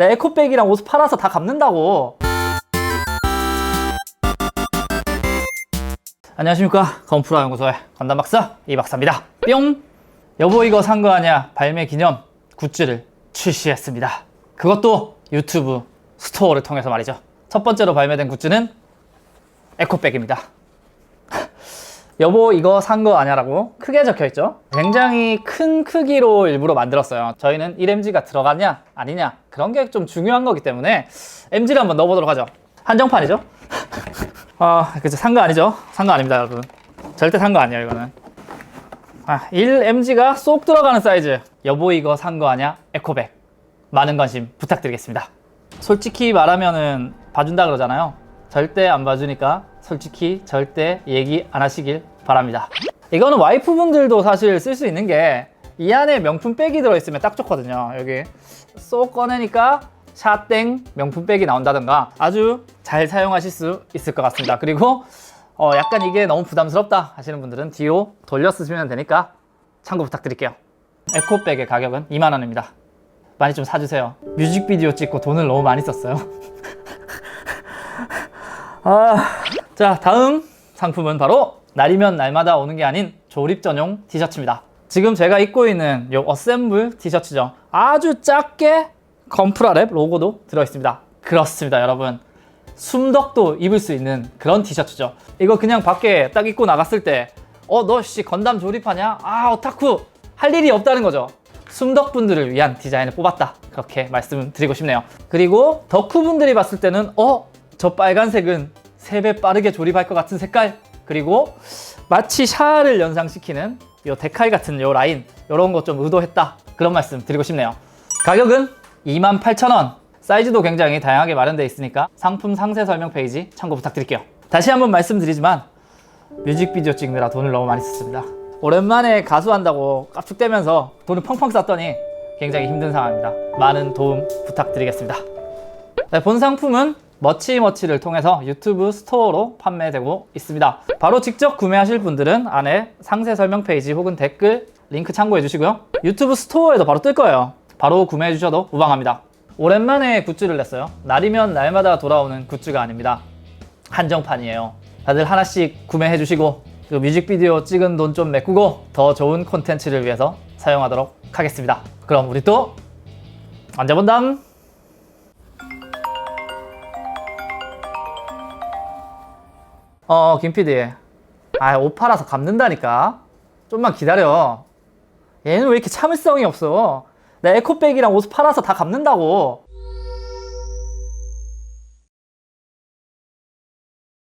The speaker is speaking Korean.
내 에코백이랑 옷 팔아서 다 갚는다고. 안녕하십니까 건프라 연구소의 건담 박사 이 박사입니다. 뿅. 여보 이거 산 거 아니야 발매 기념 굿즈를 출시했습니다. 그것도 유튜브 스토어를 통해서 말이죠. 첫 번째로 발매된 굿즈는 에코백입니다. 여보 이거 산 거 아냐라고 크게 적혀 있죠. 굉장히 큰 크기로 일부러 만들었어요. 저희는 1mg가 들어갔냐 아니냐 그런 게 좀 중요한 거기 때문에 mg를 한번 넣어보도록 하죠. 한정판이죠. 아 그죠 산 거 아니죠? 산 거 아닙니다 여러분. 절대 산 거 아니에요 이거는. 아 1mg가 쏙 들어가는 사이즈. 여보 이거 산 거 아냐? 에코백. 많은 관심 부탁드리겠습니다. 솔직히 말하면은 봐준다 그러잖아요. 절대 안 봐주니까 솔직히 절대 얘기 안 하시길 바랍니다. 이거는 와이프분들도 사실 쓸 수 있는 게 이 안에 명품 백이 들어있으면 딱 좋거든요. 여기 쏙 꺼내니까 샤땡 명품 백이 나온다든가 아주 잘 사용하실 수 있을 것 같습니다. 그리고 어, 약간 이게 너무 부담스럽다 하시는 분들은 뒤로 돌려 쓰시면 되니까 참고 부탁드릴게요. 에코백의 가격은 2만 원입니다. 많이 좀 사주세요. 뮤직비디오 찍고 돈을 너무 많이 썼어요. 아, 자 다음 상품은 바로 날이면 날마다 오는 게 아닌 조립 전용 티셔츠입니다. 지금 제가 입고 있는 요 어셈블 티셔츠죠. 아주 작게 건프라랩 로고도 들어있습니다. 그렇습니다, 여러분. 숨덕도 입을 수 있는 그런 티셔츠죠. 이거 그냥 밖에 딱 입고 나갔을 때, 어, 너 씨 건담 조립하냐? 아, 오타쿠! 할 일이 없다는 거죠. 숨덕분들을 위한 디자인을 뽑았다. 그렇게 말씀드리고 싶네요. 그리고 덕후분들이 봤을 때는, 어, 저 빨간색은 3배 빠르게 조립할 것 같은 색깔. 그리고 마치 샤를 연상시키는 요 데칼 같은 요 라인, 요런 거좀 의도했다. 그런 말씀 드리고 싶네요. 가격은 28,000원. 사이즈도 굉장히 다양하게 마련되어 있으니까 상품 상세 설명 페이지 참고 부탁드릴게요. 다시 한번 말씀드리지만 뮤직비디오 찍느라 돈을 너무 많이 썼습니다. 오랜만에 가수 한다고 깝죽대면서 돈을 펑펑 썼더니 굉장히 힘든 상황입니다. 많은 도움 부탁드리겠습니다. 네, 본 상품은 머치머치를 통해서 유튜브 스토어로 판매되고 있습니다. 바로 직접 구매하실 분들은 안에 상세 설명 페이지 혹은 댓글 링크 참고해 주시고요. 유튜브 스토어에도 바로 뜰 거예요. 바로 구매해 주셔도 무방합니다. 오랜만에 굿즈를 냈어요. 날이면 날마다 돌아오는 굿즈가 아닙니다. 한정판이에요. 다들 하나씩 구매해 주시고 그 뮤직비디오 찍은 돈 좀 메꾸고 더 좋은 콘텐츠를 위해서 사용하도록 하겠습니다. 그럼 우리 또 언제 본담? 어, 김 PD. 아, 옷 팔아서 갚는다니까. 좀만 기다려. 얘는 왜 이렇게 참을성이 없어? 내 에코백이랑 옷 팔아서 다 갚는다고.